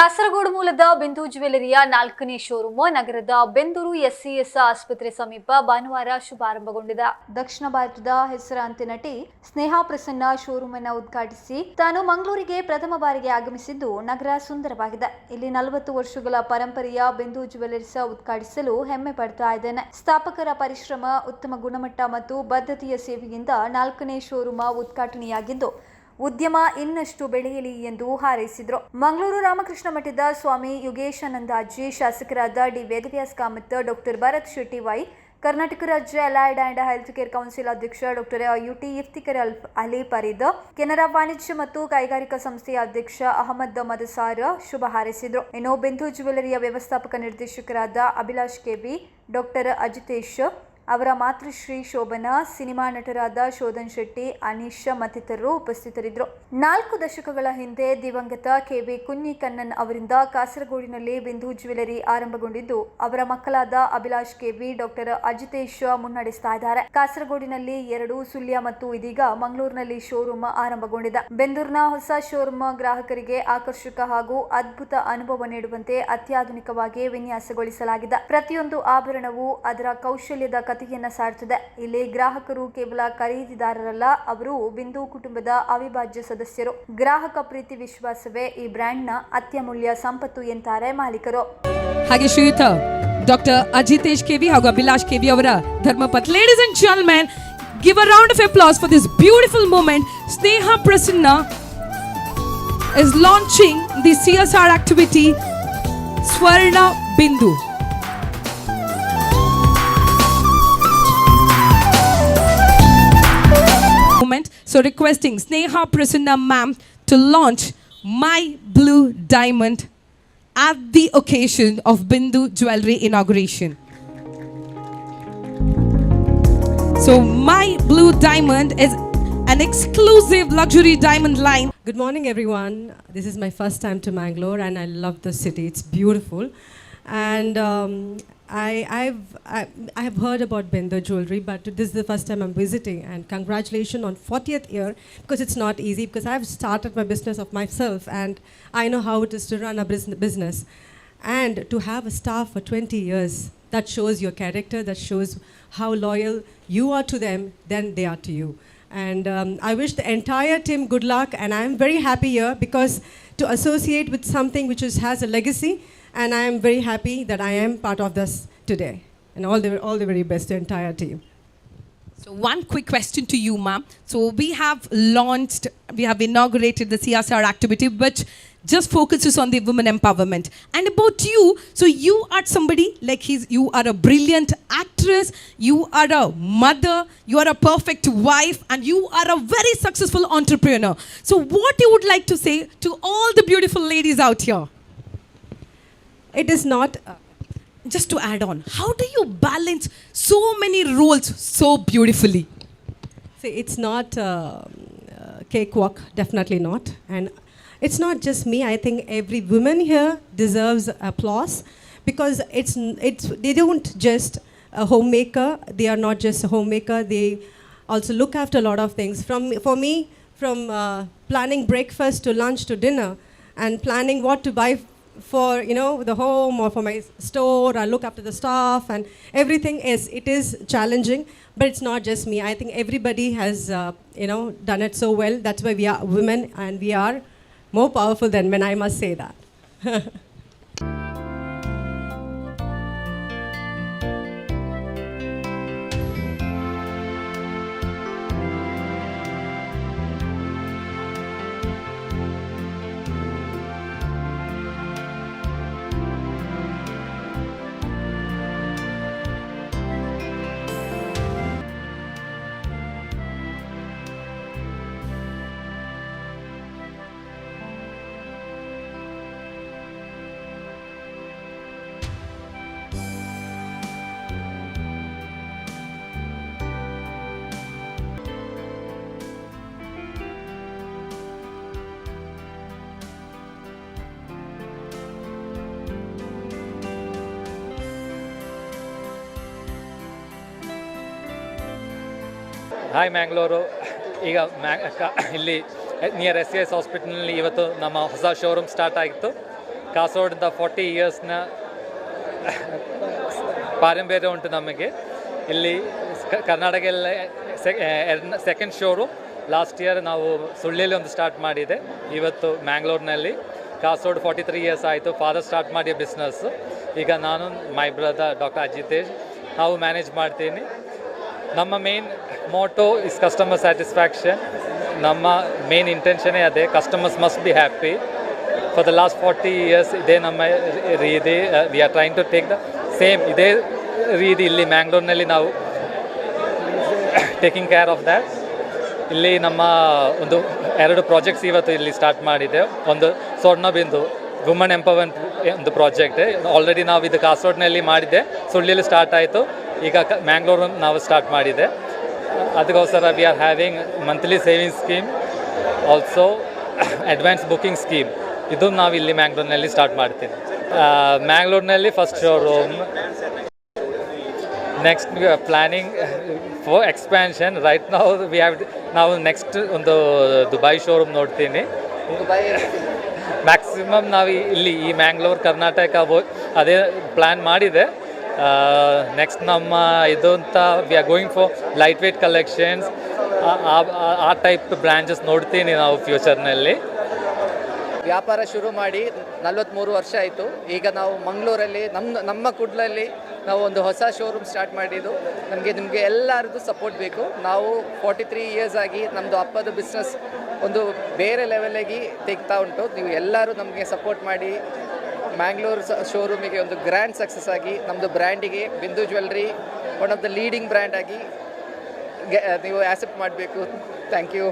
ಕಾಸರಗೋಡು ಮೂಲದ ಬಿಂದು ಜ್ಯುವೆಲರಿಯ ನಾಲ್ಕನೇ ಶೋರೂಮ್, ನಗರದ ಬೆಂದೂರು ಎಸ್ಸಿಎಸ್ ಆಸ್ಪತ್ರೆ ಸಮೀಪ ಭಾನುವಾರ ಶುಭಾರಂಭಗೊಂಡಿದೆ. ದಕ್ಷಿಣ ಭಾರತದ ಹೆಸರಾಂತ ನಟಿ ಸ್ನೇಹಾ ಪ್ರಸನ್ನ ಶೋರೂಮ್ ಅನ್ನು ಉದ್ಘಾಟಿಸಿ ತಾನು ಮಂಗಳೂರಿಗೆ ಪ್ರಥಮ ಬಾರಿಗೆ ಆಗಮಿಸಿದ್ದು ನಗರ ಸುಂದರವಾಗಿದೆ. ಇಲ್ಲಿ ನಲವತ್ತು ವರ್ಷಗಳ ಪರಂಪರೆಯ ಬಿಂದು ಜ್ಯುವೆಲರಿಸ ಉದ್ಘಾಟಿಸಲು ಹೆಮ್ಮೆ ಪಡ್ತಾ ಇದ್ದೇನೆ. ಸ್ಥಾಪಕರ ಪರಿಶ್ರಮ, ಉತ್ತಮ ಗುಣಮಟ್ಟ ಮತ್ತು ಬದ್ಧತೆಯ ಸೇವೆಯಿಂದ ನಾಲ್ಕನೇ ಶೋರೂಮ್ ಉದ್ಘಾಟನೆಯಾಗಿದ್ದು ಉದ್ಯಮ ಇನ್ನಷ್ಟು ಬೆಳೆಯಲಿ ಎಂದು ಹಾರೈಸಿದರು. ಮಂಗಳೂರು ರಾಮಕೃಷ್ಣ ಮಠದ ಸ್ವಾಮಿ ಯೋಗೇಶಾನಂದಾಜಿ, ಶಾಸಕರಾದ D. Vedavyas Kamath doctor Bharath Shetty Y, Karnataka ರಾಜ್ಯ allied and health care council ಅಧ್ಯಕ್ಷ ಡಾಕ್ಟರ್ ಯುಟಿ ಇಫ್ತಿಕರ್ ಅಲ್ ಅಲಿ ಪರೀದ್, ಕೆನರಾ ವಾಣಿಜ್ಯ ಮತ್ತು ಕೈಗಾರಿಕಾ ಸಂಸ್ಥೆಯ ಅಧ್ಯಕ್ಷ ಅಹಮದ್ ಮದಸಾರ್ ಶುಭ ಹಾರೈಸಿದರು. ಇನ್ನು ಬಿಂದು ಜ್ಯುವೆಲರಿಯ ವ್ಯವಸ್ಥಾಪಕ ನಿರ್ದೇಶಕರಾದ ಅಭಿಲಾಷ್ ಕೆಬಿ ಡಾಕ್ಟರ್ ಅಜಿತೇಶ್ ಅವರ ಮಾತೃಶ್ರೀ ಶೋಭನಾ, ಸಿನಿಮಾ ನಟರಾದ ಶೋಧನ್ ಶೆಟ್ಟಿ, ಅನೀಶ್ ಮತ್ತಿತರರು ಉಪಸ್ಥಿತರಿದ್ದರು. ನಾಲ್ಕು ದಶಕಗಳ ಹಿಂದೆ ದಿವಂಗತ ಕೆವಿ ಕುನ್ನಿ ಕಣ್ಣನ್ ಅವರಿಂದ ಕಾಸರಗೋಡಿನಲ್ಲಿ ಬಿಂದು ಜ್ಯುವೆಲರಿ ಆರಂಭಗೊಂಡಿದ್ದು, ಅವರ ಮಕ್ಕಳಾದ ಅಭಿಲಾಷ್ ಕೆವಿ ಡಾಕ್ಟರ್ ಅಜಿತೇಶ್ ಮುನ್ನಡೆಸ್ತಾ ಇದ್ದಾರೆ. ಕಾಸರಗೋಡಿನಲ್ಲಿ ಎರಡು, ಸುಳ್ಯ ಮತ್ತು ಇದೀಗ ಮಂಗಳೂರಿನಲ್ಲಿ ಶೋರೂಮ್ ಆರಂಭಗೊಂಡಿದೆ. ಬೆಂದೂರಿನ ಹೊಸ ಶೋರೂಮ್ ಗ್ರಾಹಕರಿಗೆ ಆಕರ್ಷಕ ಹಾಗೂ ಅದ್ಭುತ ಅನುಭವ ನೀಡುವಂತೆ ಅತ್ಯಾಧುನಿಕವಾಗಿ ವಿನ್ಯಾಸಗೊಳಿಸಲಾಗಿದೆ. ಪ್ರತಿಯೊಂದು ಆಭರಣವು ಅದರ ಕೌಶಲ್ಯದ ಕಥೆಯನ್ನ ಸಾರುತ್ತದೆ ಇಲ್ಲಿ ಗ್ರಾಹಕರು ಕೇವಲ ಖರೀದಿದಾರರಲ್ಲ, ಅವರು ಬಿಂದು ಕುಟುಂಬದ ಅವಿಭಾಜ್ಯ ಸದಸ್ಯರು. ಗ್ರಾಹಕ ಪ್ರೀತಿ ವಿಶ್ವಾಸವೇ ಈ ಬ್ರ್ಯಾಂಡ್ನ ಅತ್ಯಮೂಲ್ಯ ಸಂಪತ್ತು ಎಂತಾರೆ ಮಾಲೀಕರು. ಹಾಗೆ ಶ್ರೀಯುತ ಡಾಕ್ಟರ್ ಅಜಿತೇಶ್ ಕೆವಿ ಹಾಗೂ ಅಭಿಲಾಷ್ ಕೆವಿ ಅವರ ಧರ್ಮಪತ್. Ladies and man give a round of applause for this beautiful moment Sneha Prasanna is launching the CSR activity Swarna Bindu. So requesting Sneha Prasanna ma'am to launch My Blue Diamond at the occasion of Bindu Jewelry inauguration. So My Blue Diamond is an exclusive luxury diamond line Good morning, everyone. This is my first time to Mangalore, and I love the city. It's beautiful, and um, I, I've I, I have heard about Bender Jewelry, but this is the first time I'm visiting. And congratulations on 40th year because it's not easy. Because I've started my business of myself, and I know how it is to run a business, and to have a staff for 20 years. That shows your character. That shows how loyal you are to them. Then they are to you. And um, I wish the entire team good luck. And I'm very happy here because to associate with something which is, has a legacy. And I am very happy that I am part of this today. And all the, all the very best to the entire team. So one quick question to you, ma'am. So we have launched, we have inaugurated the CSR activity, which just focuses on the women empowerment. And about you, so you are somebody like he's, you are a brilliant actress, you are a mother, you are a perfect wife, and you are a very successful entrepreneur. So what you would like to say to all the beautiful ladies out here? It is not. Uh, Just to add on, how do you balance so many roles so beautifully? See, it's not uh, uh, cakewalk, definitely not. And it's not just me. I think every woman here deserves applause because it's it's they don't just a homemaker. They are not just a homemaker. They also look after a lot of things. From for me, from uh, planning breakfast to lunch to dinner, and planning what to buy for you know the home or for my store i look after the staff and everything is it is challenging but it's not just me. I think everybody has uh, you know done it so well. That's why we are women and we are more powerful than men i must say that hi Mangalore ಈಗ ಮ್ಯಾ ಇಲ್ಲಿ near S C S ಹಾಸ್ಪಿಟಲ್ನಲ್ಲಿ ಇವತ್ತು ನಮ್ಮ ಹೊಸ showroom start ಆಗಿತ್ತು. ಕಾಸರಗೋಡಿಂದ forty ಇಯರ್ಸ್ನ ಪಾರಂಪರ್ಯ ಉಂಟು ನಮಗೆ. ಇಲ್ಲಿ ಕ- ಕರ್ನಾಟಕ ಎಲ್ಲ ಎರಡನೇ ಸೆಕೆಂಡ್ ಶೋರೂಮ್ ಲಾಸ್ಟ್ ಇಯರ್ ನಾವು ಸುಳ್ಳಿಯಲ್ಲಿ ಒಂದು ಸ್ಟಾರ್ಟ್ ಮಾಡಿದೆ. ಇವತ್ತು ಮ್ಯಾಂಗ್ಳೂರಿನಲ್ಲಿ ಕಾಸೋಡ್ ಫಾರ್ಟಿ ತ್ರೀ ಇಯರ್ಸ್ ಆಯಿತು. ಫಾದರ್ ಸ್ಟಾರ್ಟ್ ಮಾಡಿದ ಬಿಸ್ನೆಸ್ ಈಗ ನಾನು ಮೈ ಬ್ರದರ್ ಡಾಕ್ಟರ್ ಅಜಿತೇಶ್ ನಾವು ಮ್ಯಾನೇಜ್ ಮಾಡ್ತೀನಿ. ನಮ್ಮ main motto is customer satisfaction ನಮ್ಮ ಮೇನ್ ಇಂಟೆನ್ಷನೇ ಅದೇ. Customers must be happy for the last forty years ಇದೇ ನಮ್ಮ ರೀತಿ we are trying to take the same ಇದೇ ರೀತಿ ಇಲ್ಲಿ ಮ್ಯಾಂಗ್ಳೂರ್ನಲ್ಲಿ ನಾವು ಟೇಕಿಂಗ್ ಕೇರ್ ಆಫ್ ದ್ಯಾಟ್ ಇಲ್ಲಿ ನಮ್ಮ ಒಂದು ಎರಡು ಪ್ರಾಜೆಕ್ಟ್ಸ್ ಇವತ್ತು ಇಲ್ಲಿ ಸ್ಟಾರ್ಟ್ ಮಾಡಿದೆ ಒಂದು ಸ್ವರ್ಣ ಬಿಂದು ವುಮನ್ ಎಂಪವರ್ಮೆಂಟ್ ಒಂದು ಪ್ರಾಜೆಕ್ಟ್ ಆಲ್ರೆಡಿ ನಾವು ಇದು ಕಾಸರೋಡ್ನಲ್ಲಿ ಮಾಡಿದ್ದೆ. ಸುಳ್ಳಿಯಲ್ಲಿ ಸ್ಟಾರ್ಟ್ ಆಯಿತು. ಈಗ ಮ್ಯಾಂಗ್ಳೂರು ನಾವು ಸ್ಟಾರ್ಟ್ ಮಾಡಿದೆ ಅದಕ್ಕೋಸ್ಕರ we are having monthly saving scheme also advance booking scheme ಇದು ನಾವು ಇಲ್ಲಿ ಮ್ಯಾಂಗ್ಳೂರ್ನಲ್ಲಿ ಸ್ಟಾರ್ಟ್ ಮಾಡ್ತೀವಿ. ಮ್ಯಾಂಗ್ಳೂರ್ನಲ್ಲಿ first showroom next planning for expansion right ನಾವು ವಿ ಹ್ಯಾವ್ ನಾವು ನೆಕ್ಸ್ಟ್ ಒಂದು ದುಬೈ ಶೋರೂಮ್ ನೋಡ್ತೀನಿ. ಮ್ಯಾಕ್ಸಿಮಮ್ ನಾವು ಇಲ್ಲಿ ಈ ಮ್ಯಾಂಗ್ಳೂರ್, ಕರ್ನಾಟಕ ಅದೇ ಪ್ಲ್ಯಾನ್ ಮಾಡಿದೆ. ನೆಕ್ಸ್ಟ್ ನಮ್ಮ ಇದು ಅಂತ we are going for lightweight collections ಆ ಟೈಪ್ ಬ್ರ್ಯಾಂಚಸ್ ನೋಡ್ತೀನಿ ನಾವು ಫ್ಯೂಚರ್ನಲ್ಲಿ ವ್ಯಾಪಾರ ಶುರು ಮಾಡಿ ನಲವತ್ತ್ಮೂರು ವರ್ಷ ಆಯಿತು. ಈಗ ನಾವು ಮಂಗಳೂರಲ್ಲಿ ನಮ್ಮ ನಮ್ಮ ಕುಡ್ಲಲ್ಲಿ ನಾವು ಒಂದು ಹೊಸ ಶೋರೂಮ್ ಸ್ಟಾರ್ಟ್ ಮಾಡಿದ್ದು. ನಮಗೆ ನಿಮಗೆ ಎಲ್ಲರದ್ದು ಸಪೋರ್ಟ್ ಬೇಕು. ನಾವು ಫಾರ್ಟಿ ತ್ರೀ ಇಯರ್ಸ್ ಆಗಿ ನಮ್ಮದು ಅಪ್ಪದ ಬಿಸ್ನೆಸ್ ಒಂದು ಬೇರೆ ಲೆವೆಲಿಗೆ ತೆಗ್ತಾ ಉಂಟು. ನೀವು ಎಲ್ಲರೂ ನಮಗೆ ಸಪೋರ್ಟ್ ಮಾಡಿ ಮ್ಯಾಂಗ್ಳೂರ್ ಶೋರೂಮಿಗೆ ಒಂದು ಗ್ರ್ಯಾಂಡ್ ಸಕ್ಸಸ್ ಆಗಿ ನಮ್ಮದು ಬ್ರ್ಯಾಂಡಿಗೆ Bindu jewellery one of the leading brand ಆಗಿ ನೀವು ಆ್ಯಸೆಪ್ಟ್ ಮಾಡಬೇಕು. Thank you